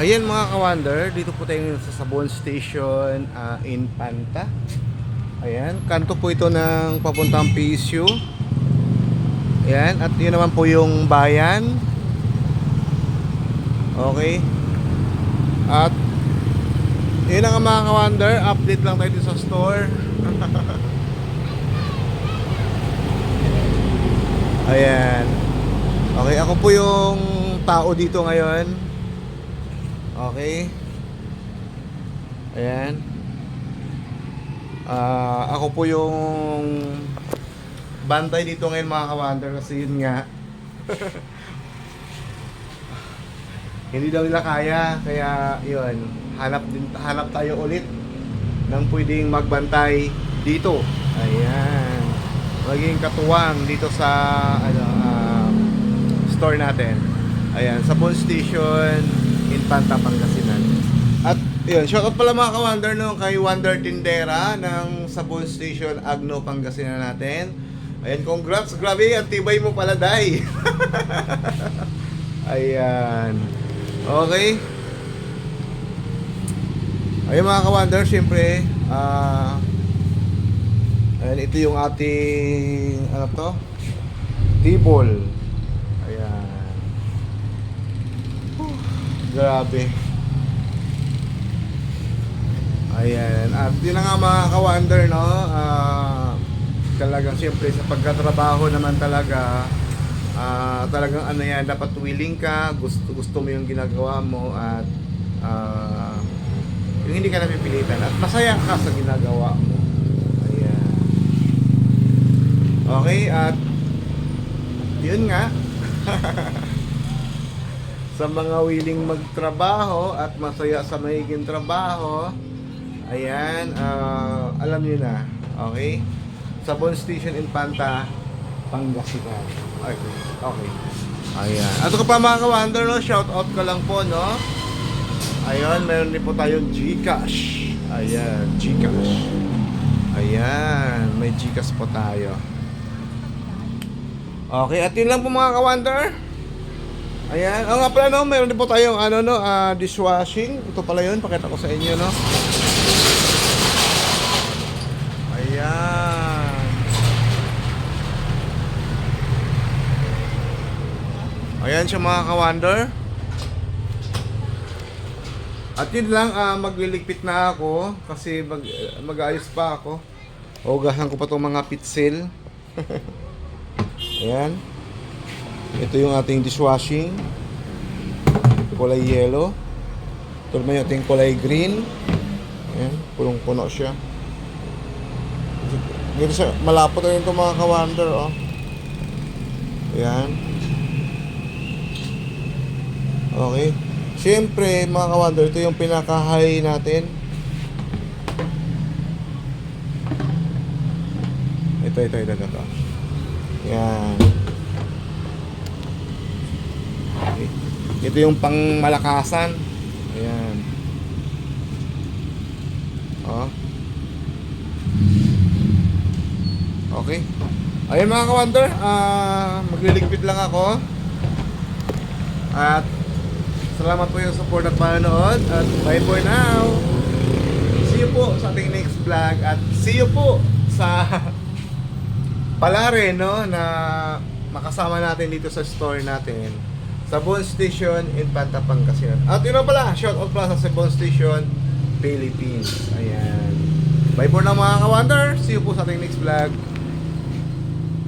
Ayan mga kawander, dito po tayo sa Sabon Station ah, in Panta. Ayan, kanto po ito ng papuntang PSU. Ayan, at yun naman po yung bayan. Okay. At yun ang mga kawander, update lang tayo sa store. Ayan. Okay, ako po yung tao dito ngayon. Okay. Ayan. Ah, ako po yung bantay dito ngayon mga kawander kasi yun nga. Hindi daw nila kaya kaya yun. Hanap din hanap tayo ulit ng pwedeng magbantay dito. Ayan. Maging katuwang dito sa ano ah, store natin. Ayan, sa Bon Station in Panta, Pangasinan. At yun, shoutout pala mga ka-Wonder no, kay Wonder Tindera ng Sabon Station Agno, Pangasinan natin. Ayan, congrats. Grabe, ang tibay mo pala, Day. Ayan. Okay. Ayun mga ka-Wonder, syempre, ah, ayan, ito yung ating, ano to? Table. Ayan. Grabe. Ayan. At yun na nga mga ka-wonder, no? Ah, talagang siyempre sa pagkatrabaho naman talaga, ah, talagang ano yan, dapat willing ka, gusto, gusto mo yung ginagawa mo at ah, yung hindi ka napipilitan at masaya ka sa ginagawa mo. Ayan. Okay, at yun nga. sa mga willing magtrabaho at masaya sa mahiging trabaho, ayan, ah, alam niyo na, okay? Sa Bon Station in Panta, Pangasinan. Okay, okay. Ayan. At ka pa mga ka-wonder, no? Shout out ka lang po, no? Ayan, meron din po tayong Gcash. Ayan, Gcash. Ayan, may Gcash po tayo. Okay, at yun lang po mga ka-wonder. Ayan. O nga pala no, meron din po tayong ano no, ah, dishwashing. Ito pala yun, pakita ko sa inyo no. Ayan. Ayan siya mga ka-wonder. At yun lang, ah, magliligpit na ako kasi mag, mag-ayos pa ako. Hugasan ko pa tong mga pitsil. Ayan. Ito yung ating dishwashing. Kulay yellow. Ito naman yung ating kulay green. Ayan, punong-puno siya. Dito siya, malapot yun itong mga ka-wonder, oh. Ayan. Okay. Siyempre, mga ka-wonder, ito yung pinaka-high natin. Ito, ito, ito, ito. ito. Yan. Okay. Ito yung pang malakasan. Ayan. Oh. Okay. Ayun mga ka-wonder, ah magliligpit lang ako. At salamat po yung support at panonood. At bye for now. See you po sa ating next vlog. At see you po sa Palare, no, na makasama natin dito sa store natin sa Bon Station in Panta, Pangasinan. At yun na pala, shout out pala sa Bon Station, Philippines. Ayan. Bye for now mga ka-wonder. See you po sa ating next vlog.